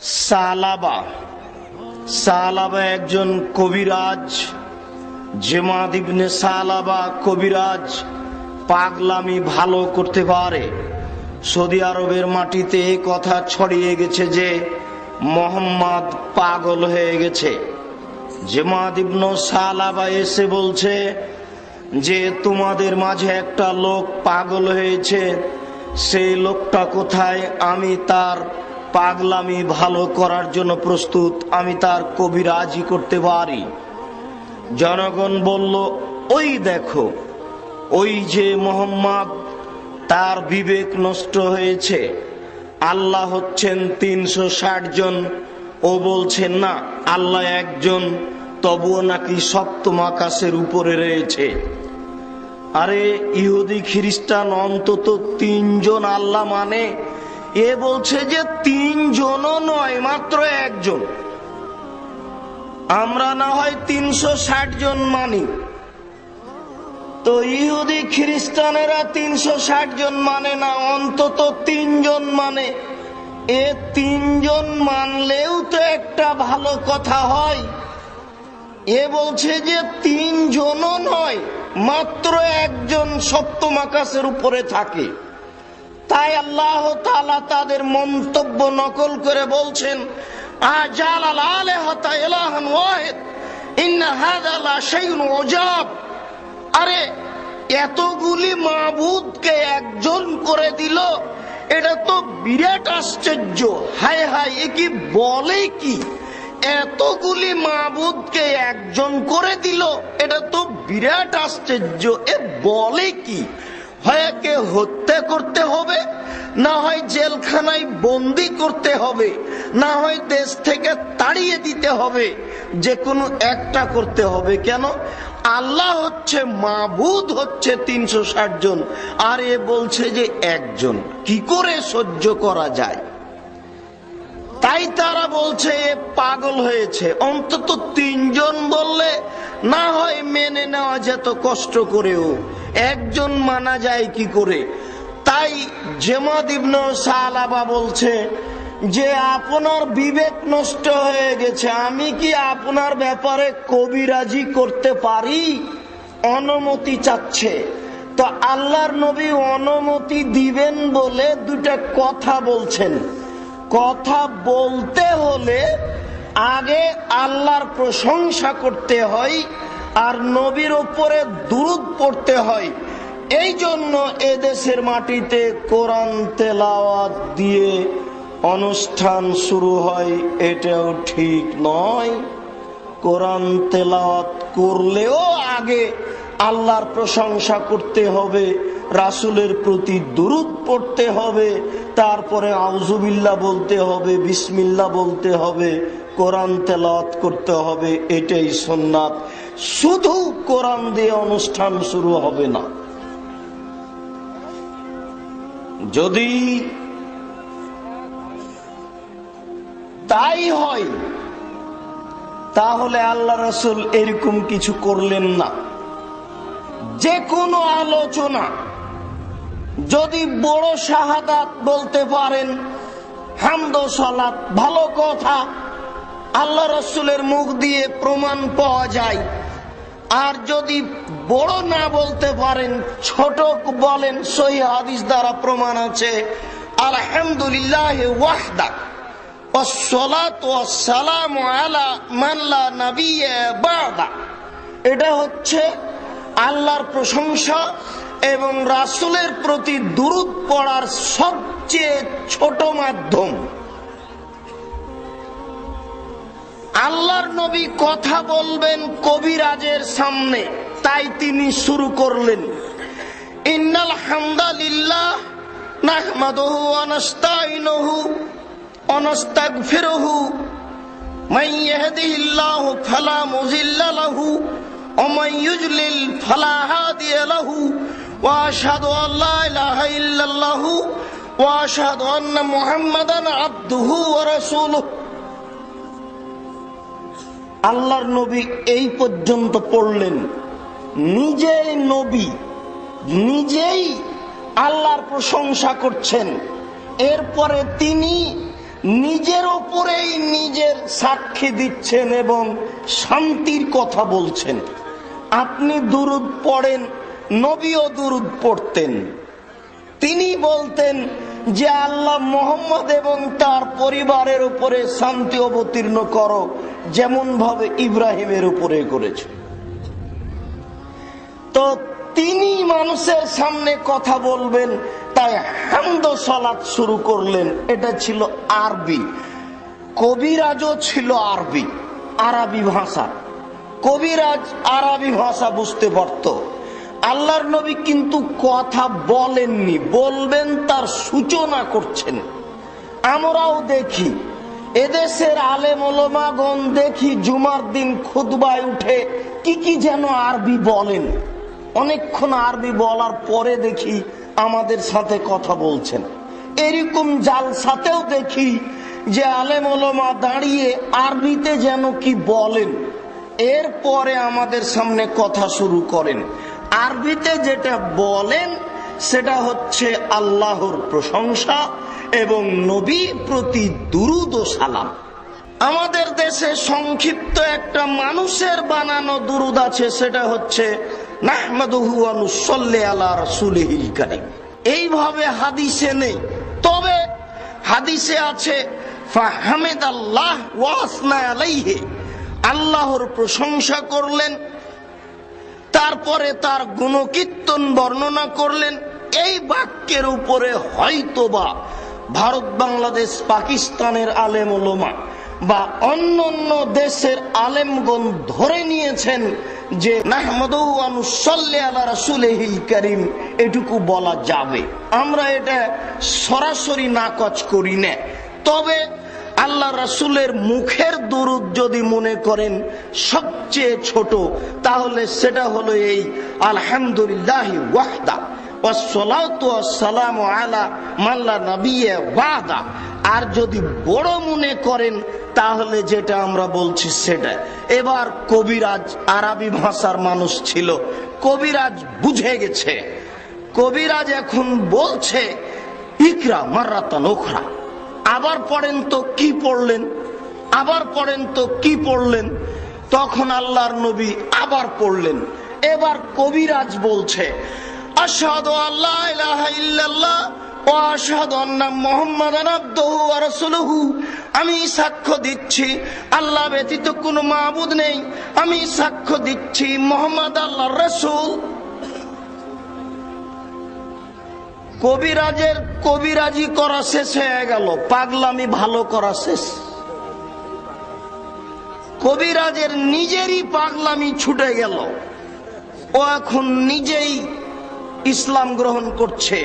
সালাবা। সালাবা একজন কবিরাজ, জেমাদ ইবনে সালাবা কবিরাজ, পাগলামি ভালো করতে পারে। সৌদি আরবের মাটিতে কথা ছড়িয়ে গেছে যে, মোহাম্মদ পাগল হয়ে গেছে। জেমাদ ইবনু সালাবা এসে বলছে যে, তোমাদের মাঝে একটা লোক পাগল হয়েছে, সেই লোকটা কোথায়, আমি তার পাগলামি ভালো করার জন্য প্রস্তুত, আমি তার কবিরাজি করতে পারি। জনগণ বলল, ওই দেখো, ওই যে মোহাম্মদ, তার বিবেক নষ্ট হয়েছে। আল্লাহ হচ্ছেন তিনশো ষাট জন ও বলছেন, না, আল্লাহ একজন, তবুও নাকি সপ্তম আকাশের উপরে রয়েছে। আরে, ইহুদি খ্রিস্টান অন্তত তিনজন আল্লাহ মানে? এ বলছে যে তিনজনও নয়, মাত্র একজন। আমরা না হয় তিনশো ষাট জন মানি। তো ইহুদি খ্রিস্টানেরা তিনশো ষাট জন মানে না, অন্তত তিনজন মানে। এ তিনজন মানলেও তো একটা ভালো কথা হয়। এ বলছে যে তিনজনও নয়, মাত্র একজন সপ্তম আকাশের উপরে থাকে। তাই আল্লাহ তাআলা তাদের মন্তব্য নকল করে বলছেন আজাল আল আলেহতা ইলাহান ওয়াহিদ, ইন্না হাযা লা শাইউন আরে, এতগুলি মাবুদকে একজন করে দিল, এটা তো বিরাট আশ্চর্য। হায় হায়, এ কি বলে কি? এতগুলি মাবুদকে একজন করে দিল, এটা তো বিরাট আশ্চর্য। এ বলে কি? হয় হত্যা করতে হবে, না হয় জেলখানায় বন্দি করতে হবে, না হয় দেশ থেকে তাড়িয়ে দিতে হবে, যে কোনো একটা করতে হবে। কেন? আল্লাহ হচ্ছে মাবুদ হচ্ছে তিনশো ষাট জন, আর এ বলছে যে একজন। কি করে সহ্য করা যায়? তাই তারা বলছে, এ পাগল হয়েছে। অন্তত তিনজন বললে না হয় মেনে নেওয়া যেত কষ্ট করেও। একজন মানা যায় কি করে? তাই জেমদ ইবনু সালাবা বলছে যে, আপনার বিবেক নষ্ট হয়ে গেছে, আমি কি আপনার ব্যাপারে কবিরাজি করতে পারি? অনুমতি চাচ্ছে। তো আল্লাহর নবী অনুমতি দিবেন বলে দুটা কথা বলছেন। কথা বলতে হলে আগে আল্লাহর প্রশংসা করতে হয় আর নবীর উপরে দুরুদ পড়তে হয়। এই জন্য এদেশের মাটিতে কোরআন তেলাওয়াত দিয়ে অনুষ্ঠান শুরু হয়। এটাও ঠিক নয়। কোরআন তেলাওয়াত করলেও আগে আল্লাহর প্রশংসা করতে হবে, রাসুলের প্রতি দুরুদ পড়তে হবে, তারপরে আউজুবিল্লা বলতে হবে বিসমিল্লা বলতে হবে, কোরআন তেলাওয়াত করতে হবে, এটাই সোননাথ শুধু কোরআন দিয়ে অনুষ্ঠান শুরু হবে না। যদি তাই হয়, তাহলে আল্লাহ রসুল এরকম কিছু করলেন না। যে কোনো আলোচনা, যদি বড় শাহাদাত বলতে পারেন, হামদ সালাত, ভালো কথা, আল্লাহ রসুলের মুখ দিয়ে প্রমাণ পাওয়া যায়। আর যদি বড় না বলতে পারেন, ছোট বলেন, সহি হাদিস দ্বারা প্রমাণ আছে, আলহামদুলিল্লাহ ওয়াহদা এটা হচ্ছে আল্লাহর প্রশংসা এবং রাসুলের প্রতি দুরুদ পড়ার সবচেয়ে ছোট মাধ্যম। আল্লাহর নবী কথা বলবেন কবিরাজের সামনে, তাই তিনি শুরু করলেন। ইন্নাল হামদালিল্লাহ নাহমাদুহু ওয়া নাস্তাইনুহু ওয়া নাস্তাগফিরুহু। মান ইয়াহদিহিল্লাহু ফালা মুযিল্লা লাহু ওয়া মান ইউযলিল ফালা হাদিয়া লাহু ওয়া আশহাদু আন লা ইলাহা ইল্লাল্লাহু ওয়া আশহাদু আন্না মুহাম্মাদান আবদুহু ওয়া রাসূলুহু। আল্লাহর নবী এই পর্যন্ত পড়লেন। নিজেই নবী, নিজেই আল্লাহর প্রশংসা করছেন। এরপরে তিনি নিজের ওপরেই নিজের সাক্ষী দিচ্ছেন এবং শান্তির কথা বলছেন। আপনি দুরুদ পড়েন, নবীও দুরুদ পড়তেন। তিনি বলতেন যে আল্লাহ মোহাম্মদ এবং তার পরিবারের উপরে শান্তি অবতীর্ণ করো যেমন ভাবে ইব্রাহিমের উপরে করেছে। তো তিনি মানুষের সামনে কথা বলবেন, তাই হামদ সলাৎ শুরু করলেন। এটা ছিল আরবি। কবিরাজও ছিল আরবি আরবি ভাষা। কবিরাজ আরবি ভাষা বুঝতে পারত। আল্লাহর নবী কিন্তু কথা বলেননি, বলবেন তার সূচনা করছেন। আমরাও দেখি, এদেশের আলেম ওলমাগণ দেখি জুমার দিন খুদবায় উঠে কি কি যেন আরবি বলেন। অনেকক্ষণ আরবি বলার পরে দেখি আমাদের সাথে কথা বলছেন। এরকম জালসাতেও দেখি যে আলেম ওলমা দাঁড়িয়ে আরবিতে যেন কি বলেন। এরপরে আমাদের সামনে কথা শুরু করেন। আরবিতে যেটা বলেন, সেটা হচ্ছে আল্লাহর প্রশংসা এবং নবী প্রতি দুরুদ ও সালাম। আমাদের দেশে সংক্ষিপ্ত একটা মানুষের বানানো দুরুদ আছে, সেটা হচ্ছে এইভাবে হাদিসে নেই। তবে হাদিসে আছে আল্লাহর প্রশংসা করলেন তারপরে তার গুণকীর্তন বর্ণনা করলেন, এই বাক্যের উপরে হয়তোবা ভারত, বাংলাদেশ, পাকিস্তানের আলেম ওলোমা বা অন্য অন্য দেশের আলেমগণ ধরে নিয়েছেন যে করিম, এটুকু বলা যাবে। আমরা এটা সরাসরি নাকচ করি না। তবে আল্লাহ রাসুলের মুখের দুরুদ যদি মনে করেন সবচেয়ে ছোট, তাহলে সেটা হলো এই আলহামদুলিল্লাহ ওয়াহদা আর যদি বড় মনে করেন, তাহলে যেটা আমরা বলছি সেটা। এবার কবিরাজ আরবি ভাষার মানুষ ছিল, কবিরাজ বুঝে গেছে। কবিরাজ এখন বলছে, ইকরা মার্রাতান ওখরা আবার পড়েন তো কি পড়লেন? আবার পড়েন তো কি পড়লেন? তখন আল্লাহর নবী আবার পড়লেন। এবার কবিরাজ বলছে আল্লাহ আন্না আমি সাক্ষ্য দিচ্ছি, আল্লাহ ব্যতীত কোনো মাবুদ নেই। আমি সাক্ষ্য দিচ্ছি মোহাম্মদ আল্লাহর রাসূল। কবিরাজের কবিরাজি করা শেষ হয়ে গেল, পাগলামি ভালো করা শেষ। কবিরাজের নিজেরই পাগলামি ছুটে গেল, ও এখন নিজেই ইসলাম গ্রহণ করছে।